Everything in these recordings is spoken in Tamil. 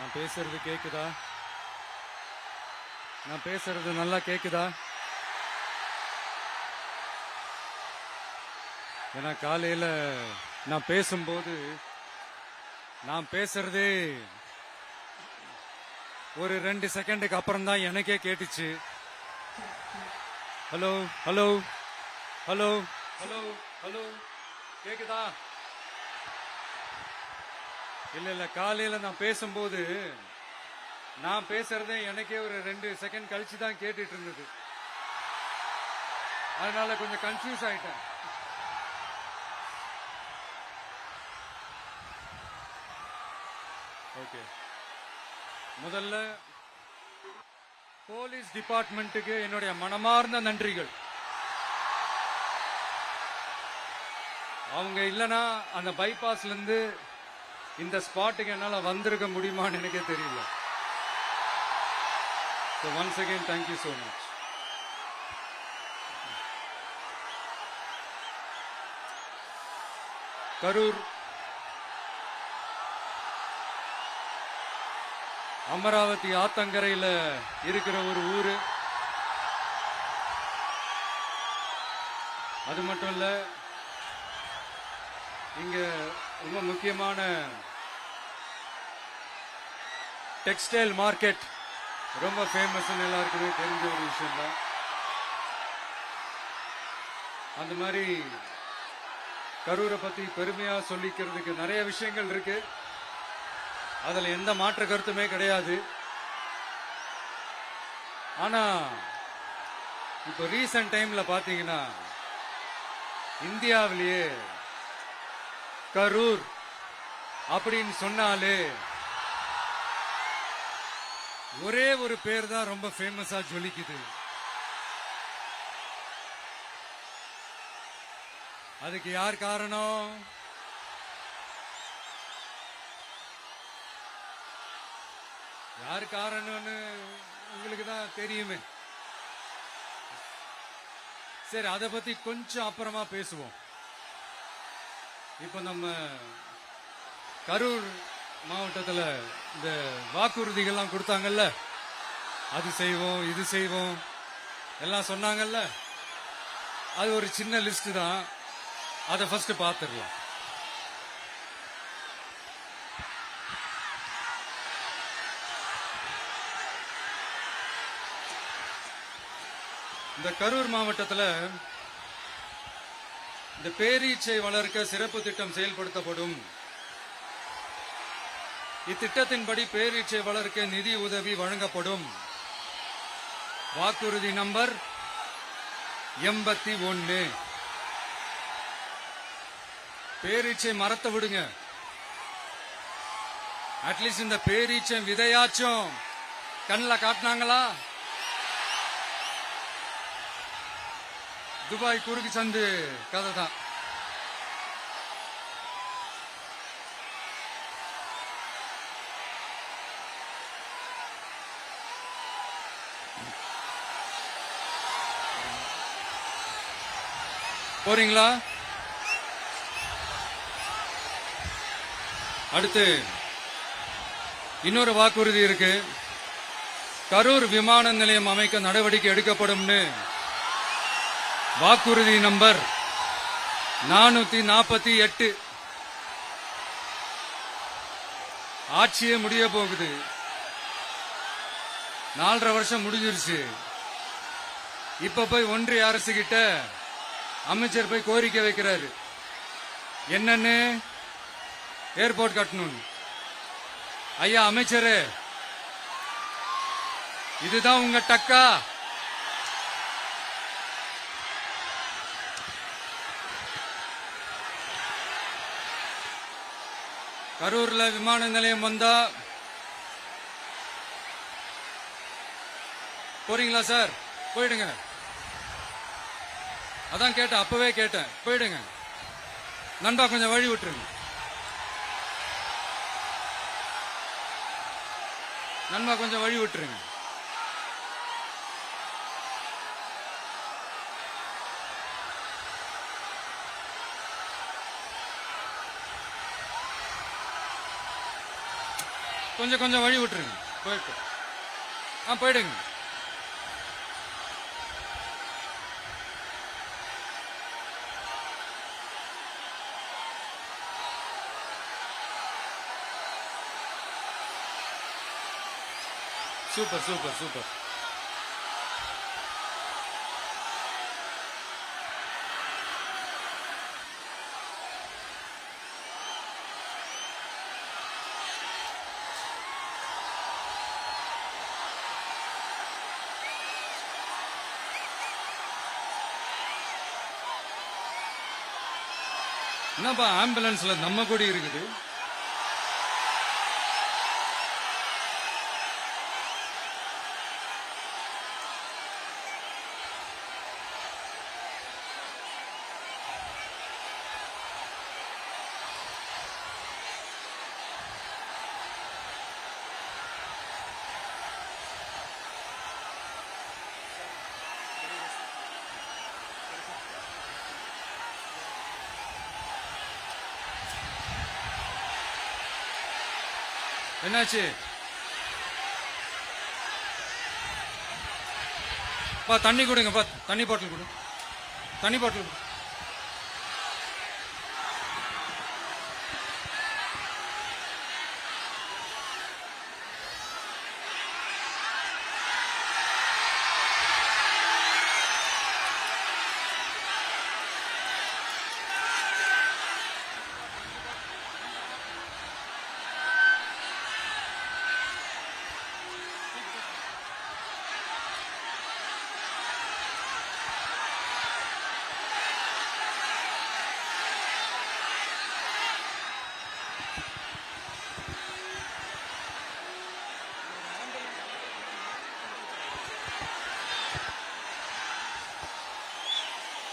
நான் பேசுறது கேக்குதா? நான் பேசுறது நல்லா கேக்குதா? ஏன்னா காலையில நான் பேசும்போது நான் பேசுறதே ஒரு ரெண்டு செகண்டுக்கு அப்புறம் தான் எனக்கே கேட்டுச்சு. Hello hello hello hello hello கேக்குதா? இல்ல இல்ல காலையில நான் பேசும்போது நான் பேசுறதே எனக்கே ஒரு ரெண்டு செகண்ட் கழிச்சு தான் கேட்டுட்டு இருந்தது. அதனால கொஞ்சம் கன்ஃபியூஸ் ஆயிட்டேன். ஓகே முதல்ல போலீஸ் டிபார்ட்மெண்ட்டுக்கு என்னுடைய மனமார்ந்த நன்றிகள். அவங்க இல்லைன்னா அந்த பைபாஸ்ல இருந்து இந்த ஸ்பாட்டுக்கு என்னால் வந்திருக்க முடியுமான்னு எனக்கே தெரியல. So once again thank you so much Karur. Amaravathi ஆத்தங்கரையில் இருக்கிற ஒரு ஊர். அது மட்டும் இல்லை இங்கே ரொம்ப முக்கியமான டெக்ஸ்டைல் மார்க்கெட் ரொம்ப ஃபேமஸ் எல்லாருக்குமே தெரிஞ்ச ஒரு விஷயம் தான் அந்த மாதிரி கரூரை பத்தி பெருமையா சொல்லிக்கிறதுக்கு நிறைய விஷயங்கள் இருக்கு. அதுல எந்த மாற்று கருத்துமே கிடையாது. ஆனா இப்போ ரீசன்ட் டைம்ல பாத்தீங்கன்னா இந்தியாவிலேயே கரூர் அப்படின்னு சொன்னாலே ஒரே ஒரு பேர் தான் ரொம்ப ஃபேமஸா ஜொலிக்குது. அதுக்கு யார் காரணம்? யார் காரணம்னு உங்களுக்கு தான் தெரியுமே. சரி அதை பத்தி கொஞ்சம் அப்புறமா பேசுவோம். இப்போ நம்ம கரூர் மாவட்டத்தில் இந்த வாக்குறுதிகள்லாம் கொடுத்தாங்கல்ல? அது செய்வோம் இது செய்வோம். எல்லாம் சொன்னாங்கல்ல? அது ஒரு சின்ன லிஸ்ட் தான். அதை ஃபர்ஸ்ட் பார்த்துடலாம் இந்த கரூர் மாவட்டத்தில் இந்த பேரீச்சை வளர்க்க சிறப்பு திட்டம் செயல்படுத்தப்படும். இத்திட்டத்தின்படி பேரீச்சை வளர்க்க நிதி உதவி வழங்கப்படும். வாக்குறுதி நம்பர் எண்பத்தி ஒன்னு பேரீச்சை மறத்த விடுங்க. அட்லீஸ்ட் இந்த பேரீச்சை விதையாச்சும் கண்ணில் காட்டினாங்களா? துபாய் குறுக்கு சந்து கதை தான் போறீங்களா? அடுத்து இன்னொரு வாக்குறுதி இருக்கு. கரூர் விமான நிலையம் அமைக்க நடவடிக்கை எடுக்கப்படும்னு. வாக்குறுதி நம்பர் நானூத்தி நாற்பத்தி எட்டு. ஆட்சியே முடிய போகுது. நாலரை வருஷம் முடிஞ்சிருச்சு. இப்ப போய் ஒன்றிய அரசு கிட்ட அமைச்சர் போய் கோரிக்கை வைக்கிறாரு. என்னன்னு? ஏர்போர்ட் கட்டணும். ஐயா அமைச்சரே. இதுதான் உங்க டக்கா? கரூர்ல விமான நிலையம் வந்தா போறீங்களா சார்? போயிடுங்க. அதான் கேட்டேன் அப்பவே கேட்டேன். போயிடுங்க. நண்பா கொஞ்சம் வழி விட்டுருங்க. நண்பா கொஞ்சம் வழி விட்டுருங்க. கொஞ்சம் கொஞ்சம் வழி விட்டுருங்க. போயிட்டு. ஆ போயிடுங்க. சூப்பர் சூப்பர் சூப்பர் என்னப்பா ஆம்புலன்ஸ்ல நம்ம கொடி இருக்குது. என்னாச்சு? பா தண்ணி கொடுங்க பா. தண்ணி பாட்டில் கொடு. தண்ணி பாட்டில் கொடு.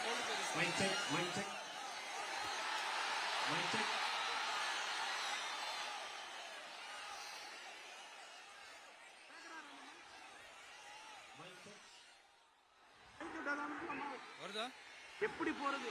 Mic check, mic check. Mic check. வருதா எப்படி போறது